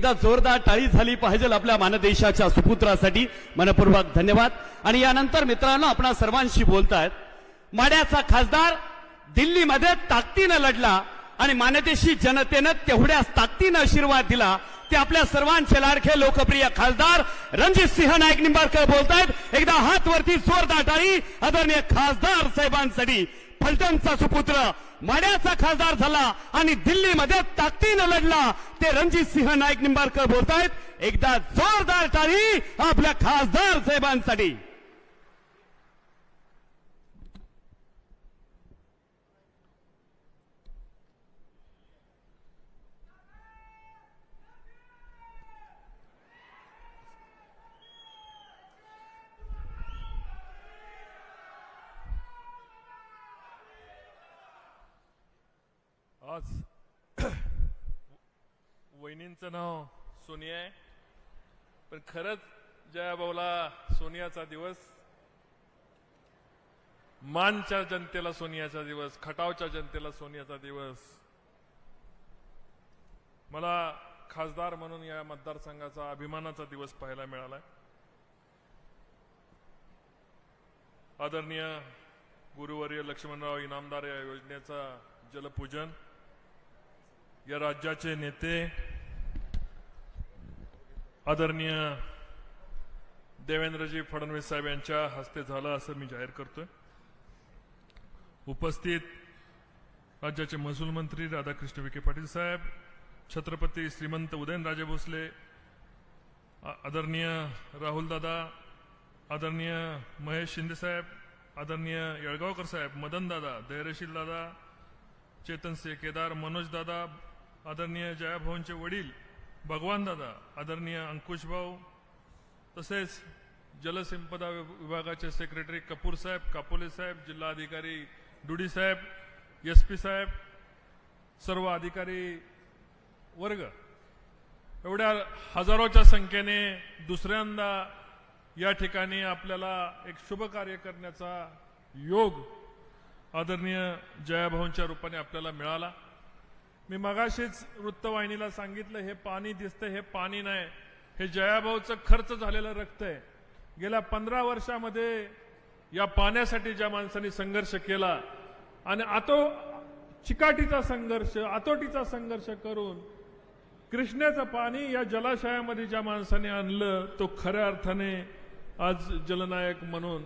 एकदा जोरदार टाळी झाली पाहिजे आपल्या मानदेशाच्या सुपुत्रासाठी. मनपूर्वक धन्यवाद. आणि यानंतर मित्रांनो आपण सर्वांशी बोलतायत. माड्याचा खासदार दिल्लीमध्ये ताकदीनं लढला आणि मानदेशी जनतेनं तेवढ्याच ताकदीनं आशीर्वाद दिला. ते आपल्या सर्वांचे लाडखे लोकप्रिय खासदार रणजित सिंह नाईक निंबाळकर बोलतायत. एकदा हात वरती जोरदार टाळी. आदरणीय खासदार साहेबांसाठी फलटणचा सुपुत्र माड्याचा खासदार झाला आणि दिल्लीमध्ये ताकदीनं लढला. ते रणजित सिंह नाईक निंबाळकर बोलतायत एकदा जोरदार टाळी आपल्या खासदार साहेबांसाठी. आज वहिनींचं नाव सोनिया आहे. पण खरंच जयाभाऊला सोनियाचा दिवस मानच्या जनतेला सोनियाचा दिवस खटावच्या जनतेला सोनियाचा दिवस मला खासदार म्हणून या मतदारसंघाचा अभिमानाचा दिवस पाहायला मिळालाय. आदरणीय गुरुवर्य लक्ष्मणराव इनामदार या योजनेचा जलपूजन या राज्याचे नेते आदरणीय देवेंद्रजी फडणवीस साहेब यांच्या हस्ते झालं असं मी जाहीर करतोय. उपस्थित राज्याचे महसूल मंत्री राधाकृष्ण विखे पाटील साहेब छत्रपती श्रीमंत उदयनराजे भोसले आदरणीय राहुल दादा आदरणीय महेश शिंदे साहेब आदरणीय येळगावकर साहेब मदन दादा धैर्यशील दादा चेतन से केदार मनोज दादा आदरणीय जयाभाऊंचे वडील भगवान दादा आदरणीय अंकुश भाऊ तसेच जलसंपदा विभागाचे सेक्रेटरी कपूर साहेब कापोले साहेब जिल्हाधिकारी डुडी साहेब एस पी साहेब सर्व अधिकारी वर्ग एवढ्या हजारोच्या संख्येने दुसऱ्यांदा या ठिकाणी आपल्याला एक शुभ कार्य करण्याचा योग आदरणीय जयाभाऊंच्या रूपाने आपल्याला मिळाला. मी मगाशीच वृत्तवाहिनीला सांगितलं हे पाणी दिसतं हे पाणी नाही. हे जयाभाऊचं खर्च झालेलं रक्त आहे. गेल्या पंधरा वर्षामध्ये या पाण्यासाठी ज्या माणसांनी संघर्ष केला आणि आतो चिकाटीचा संघर्ष आतोटीचा संघर्ष करून कृष्णेचं पाणी या जलाशयामध्ये ज्या माणसाने आणलं तो खऱ्या अर्थाने आज जलनायक म्हणून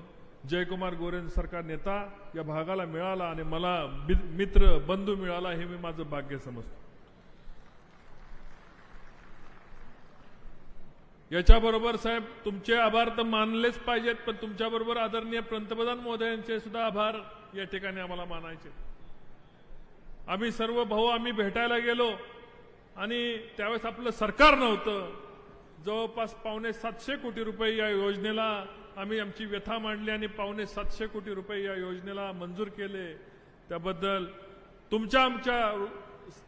जयकुमार गोरेंसारखा नेता या भागाला मिळाला आणि मला मित्र बंधू मिळाला हे मी माझं भाग्य समजतो. याच्याबरोबर साहेब तुमचे आभार तर मानलेच पाहिजेत पण तुमच्याबरोबर आदरणीय पंतप्रधान मोदयांचे सुद्धा आभार या ठिकाणी आम्हाला मानायचे. आम्ही सर्व भाऊ आम्ही भेटायला गेलो आणि त्यावेळेस आपलं सरकार नव्हतं. जवळपास पावणे सातशे कोटी रुपये या योजनेला आम्ही आमची व्यथा मांडली आणि पावणे सातशे कोटी रुपये या योजनेला मंजूर केले. त्याबद्दल तुमच्या आमच्या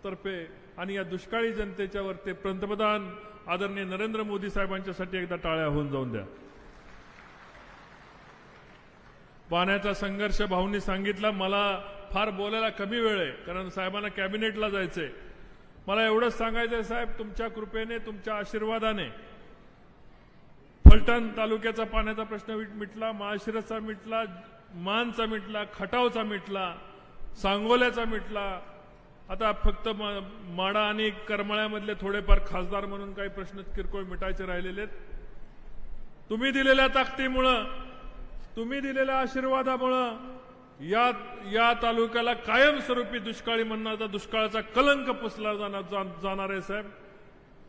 तर्फे आणि या दुष्काळी जनतेच्या वरती पंतप्रधान आदरणीय नरेंद्र मोदी साहेबांच्यासाठी एकदा टाळ्या होऊन जाऊन द्या. पाण्याचा संघर्ष भाऊंनी सांगितला मला फार बोलायला कमी वेळ आहे कारण साहेबांना कॅबिनेटला जायचंय. मला एवढंच सांगायचंय साहेब तुमच्या कृपेने तुमच्या आशीर्वादाने फलटण तालुक्याचा पाण्याचा प्रश्न मिटला माळशिरसचा मिटला मानचा मिटला खटावचा मिटला सांगोल्याचा मिटला. आता फक्त माडा आणि करमाळ्यामधले थोडेफार खासदार म्हणून काही प्रश्न किरकोळ मिटायचे राहिलेले आहेत. तुम्ही दिलेल्या ताकदीमुळं तुम्ही दिलेल्या आशीर्वादामुळं या या तालुक्याला कायमस्वरूपी दुष्काळी म्हणण्याचा दुष्काळाचा कलंक पुसला जाणार जा- जाणार आहे साहेब.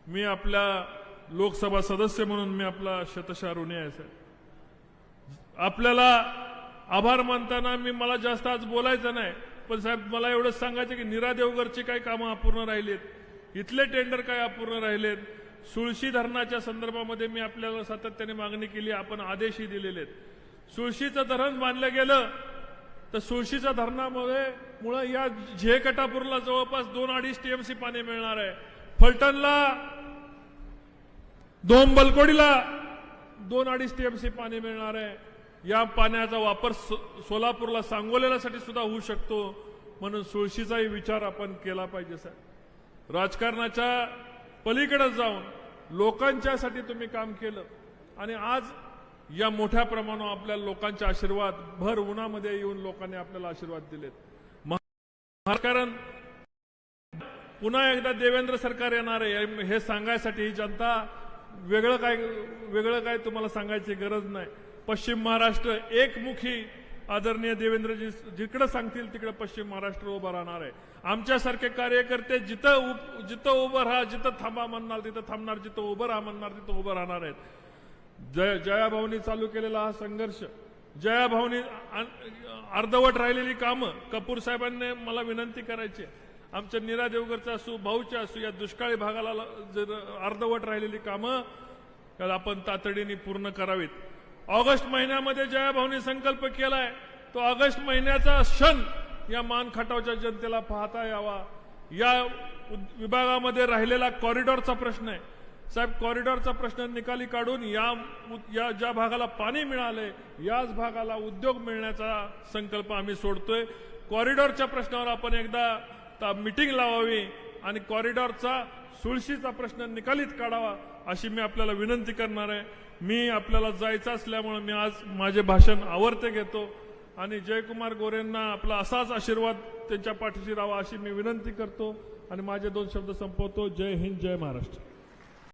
मी आपल्या लोकसभा सदस्य म्हणून मी आपला शतशः ऋणी आहे साहेब. आपल्याला आभार मानताना मी मला जास्त आज बोलायचं नाही पण साहेब मला एवढंच सांगायचं की निरा देवगरची काही कामं अपूर्ण राहिलीत इथले टेंडर काय अपूर्ण राहिलेत सुळशी धरणाच्या संदर्भामध्ये मी आपल्याला सातत्याने मागणी केली आपण आदेशही दिलेले आहेत सुळशीचं धरण बांधलं गेलं तर सुळशीच्या धरणामुळे मुळे या झे कटापूरला जवळपास दोन अडीच टीएमसी पाणी मिळणार आहे. फलटणला दोन बलकोडीला दोन अडीच टीएमसी पाणी मिळणार आहे. या पाण्याचा वापर सो- सोलापूरला सांगोलेलासाठी सुद्धा होऊ शकतो. म्हणून सुळशीचाही विचार आपण केला पाहिजे साहेब. राजकारणाच्या पलीकडे जाऊन लोकांच्यासाठी तुम्ही काम केलं. आणि आज या मोठ्या प्रमाणावर आपल्या लोकांचे आशीर्वाद भर उन्हामध्ये येऊन लोकांनी आपल्याला आशीर्वाद दिलेत. महा- कारण पुन्हा एकदा देवेंद्र सरकार येणार आहे. हे सांगायसाठी ही जनता वेगळं काय वेगळं काय तुम्हाला सांगायची गरज नाही. पश्चिम महाराष्ट्र एकमुखी आदरणीय देवेंद्रजी जिकडे सांगतील तिकडे पश्चिम महाराष्ट्र उभं राहणार आहे. आमच्यासारखे कार्यकर्ते जिथं उप- जिथं उभं राहा जिथं थांबा म्हणणार तिथं थांबणार जिथं उभं राहा म्हणणार तिथं उभं राहणार आहेत. जय जयाभाऊनी चालू केलेला हा संघर्ष जयाभाऊनी अर्धवट राहिलेली कामं कपूर साहेबांनी मला विनंती करायची आहे. आमच्या निरा देवगरचं असू भाऊच्या असू या दुष्काळी भागाला जर अर्धवट राहिलेली कामं त्याला आपण तातडीने पूर्ण करावीत. ऑगस्ट महिन्यामध्ये जयाभाऊनी संकल्प केलाय तो ऑगस्ट महिन्याचा क्षण या मान खटावच्या जनतेला पाहता यावा. या उद- विभागामध्ये राहिलेला कॉरिडॉरचा प्रश्न आहे. साहेब कॉरिडॉरचा प्रश्न निकाली काढून या उ- या ज्या भागाला पाणी मिळाले याच भागाला उद्योग मिळण्याचा संकल्प आम्ही सोडतोय. कॉरिडॉरच्या प्रश्नावर आपण एकदा मिटिंग लावावी आणि कॉरिडॉरचा सुळशीचा प्रश्न निकालीत काढावा अशी मी आपल्याला विनंती करणार आहे. मी आपल्याला जायचं असल्यामुळे मी आज माझे भाषण आवर्ते घेतो आणि जयकुमार गोरेंना आपला असाच आशीर्वाद त्यांच्या पाठीशी राहावा अशी मी विनंती करतो आणि माझे दोन शब्द संपवतो. जय हिंद जय महाराष्ट्र.